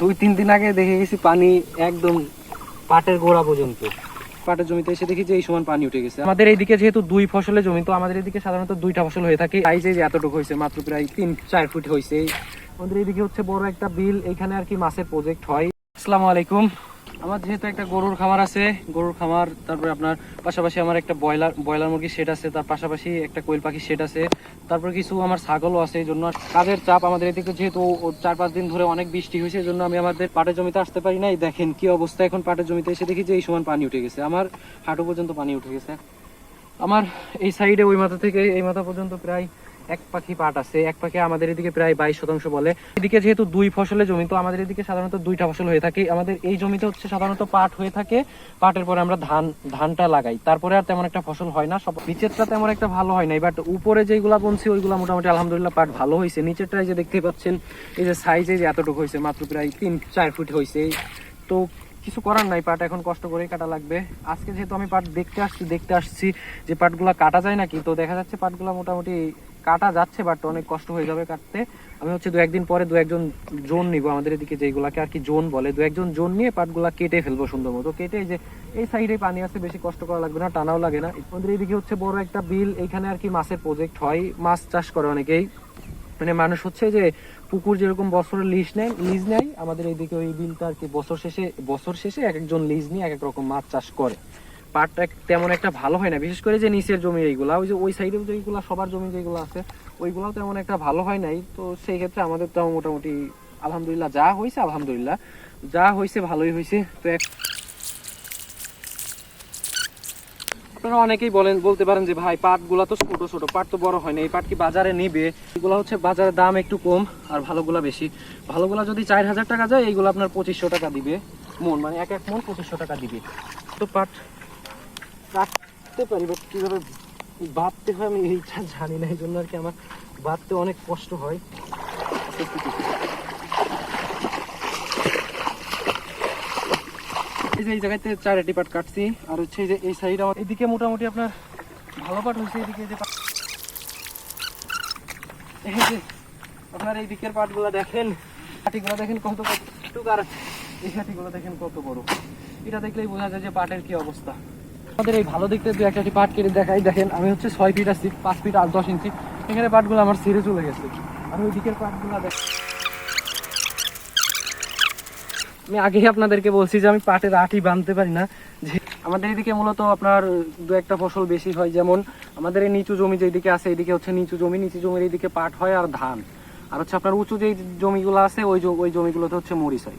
দুই তিন দিন আগে দেখে গেছি পানি একদম পাটের গোড়া পর্যন্ত। পাটের জমিতে এসে দেখি যে এই সমান পানি উঠে গেছে। আমাদের এইদিকে যেহেতু দুই ফসলের জমি তো আমাদের এদিকে সাধারণত দুইটা ফসল হয়ে থাকে। এই যে এতটুকু হয়েছে মাত্র প্রায় তিন চার ফুট হয়েছে। আমাদের এইদিকে হচ্ছে বড় একটা বিল এখানে আর কি মাছের প্রজেক্ট হয়। আসসালামু আলাইকুম। আমার যেহেতু একটা গরুর খামার আছে, গরুর খামার, তারপরে আপনার পাশাপাশি আমার একটা ব্রয়লার ব্রয়লার মুরগি সেট আছে, তার পাশাপাশি একটা কোয়েল পাখি সেট আছে, তারপর কিছু আমার ছাগলও আছে, এই জন্য কাজের চাপ আমাদের এদিকে যেহেতু চার পাঁচ দিন ধরে অনেক বৃষ্টি হয়েছে, এই জন্য আমি আমাদের পাটের জমিতে আসতে পারি নাই। দেখেন কি অবস্থা, এখন পাটের জমিতে এসে দেখি যে এই সমান পানি উঠে গেছে। আমার হাঁটু পর্যন্ত পানি উঠে গেছে। আমার এই সাইডে ওই মাথা থেকে এই মাথা পর্যন্ত প্রায় এক পাখি পাট আছে। এক পাখি আমাদের এদিকে প্রায় বাইশ শতাংশ বলে। এদিকে যেহেতু দুই ফসলের জমি, তো আমাদের এদিকে সাধারণত দুইটা ফসল হয়ে থাকে। আমাদের এই জমিতে হচ্ছে সাধারণত পাট হয়ে থাকে। পাটের পরে আমরা ধান, ধানটা লাগাই। তারপরে আর তেমন একটা ফসল হয় না। সব নিচেরটা তেমন একটা ভালো হয় নাই। বাট উপরে যেগুলা বলছি ওইগুলো মোটামুটি আলহামদুলিল্লাহ পাট ভালো হয়েছে নিচেরটা যে দেখতে পাচ্ছেন, এই যে সাইজে যে এতটুকু হয়েছে মাত্র প্রায় তিন, চার ফুট হয়েছে তো কিছু করার নাই, পাট এখন কষ্ট করেই কাটা লাগবে। আজকে যেহেতু আমি পাট দেখতে আসছি দেখতে আসছি যে পাটগুলা কাটা যায় নাকি, তো দেখা যাচ্ছে পাটগুলা মোটামুটি কাটা যাচ্ছে বাট অনেক কষ্ট হয়ে যাবে কাটতে। আমি হচ্ছে দু একদিন পরে দু একজন জোন নিব, আমাদের এদিকে যেগুলাকে আর কি জোন বলে, দু একজন জোন নিয়ে পাটগুলা কেটে ফেলব সুন্দর মতো। কেটে যে, এই সাইডে পানি আছে, বেশি কষ্ট করা লাগবে না, টানাও লাগে না। আমাদের এইদিকে হচ্ছে বড় একটা বিল এখানে আর কি মাছের প্রজেক্ট হয়। মাছ চাষ করে অনেকেই। মানে মানুষ হচ্ছে যে পুকুর যেরকম বছরের লিজ নেয় লিজ নেয়, আমাদের এইদিকে ওই বিলটা আর কি বছর শেষে বছর শেষে এক একজন লিজ নিয়ে এক এক রকম মাছ চাষ করে। পাটটা তেমন একটা ভালো হয় না, বিশেষ করে যে নিচের জমি এইগুলা, ওই যে ওই সাইডে যেগুলো, সবার জমি যেগুলো আছে, ওইগুলাও তেমন একটা ভালো হয় নাই। তো সেই ক্ষেত্রে আমাদের তো মোটামুটি আলহামদুলিল্লাহ যা হয়েছে আলহামদুলিল্লাহ, যা হয়েছে ভালোই হয়েছে তো এক আপনারা অনেকেই বলেন, বলতে পারেন যে, ভাই, পাটগুলা তো ছোট ছোট, পাট তো বড় হয় না, এই পাট কি বাজারে নিবে? এগুলো হচ্ছে বাজারে দাম একটু কম আর ভালোগুলা বেশি। ভালোগুলা যদি চার হাজার টাকা যায়, এইগুলো আপনার পঁচিশশো টাকা দিবে মন মানে এক এক মন পঁচিশশো টাকা দিবে। তো পাট কাটতে পারি বাট কীভাবে বাঁধতে হয় আমি এইটা জানি না, এই জন্য আর কি আমার বাঁধতে অনেক কষ্ট হয়। এই যে এই জায়গাতে চারটি পাট কাটছি, আর হচ্ছে যে এই সাইড আমার এদিকে মোটামুটি আপনার ভালো পাট হয়েছে, এদিকে যে এই যে আপনার এই দিকের পাটগুলো দেখেন কাঠিগুলো দেখেন কত টুক আর এই কাঠিগুলো দেখেন কত বড়। এটা দেখলেই বোঝা যায় যে পাটের কি অবস্থা। আমাদের এই ভালো দেখতে দু একটা পাট কেটে দেখাই। দেখেন, আমি হচ্ছে ছয় ফিট আসছি পাঁচ ফিট আর দশ ইঞ্চি। এখানে পাটগুলো আমার ছিঁড়ে চলে গেছে। আর ওই দিকের পাটগুলো দেখ আমি আগেই আপনাদেরকে বলছি যে আমি পাটের আটি বাঁধতে পারি না। যে আমাদের এদিকে মূলত আপনার দু একটা ফসল বেশি হয়, যেমন আমাদের এই নিচু জমি যেদিকে আছে, এদিকে হচ্ছে নিচু জমি, নিচু জমির এইদিকে পাট হয় আর ধান। আর হচ্ছে আপনার উঁচু যে জমিগুলো আছে, ওই ওই জমিগুলোতে হচ্ছে মরিচ হয়।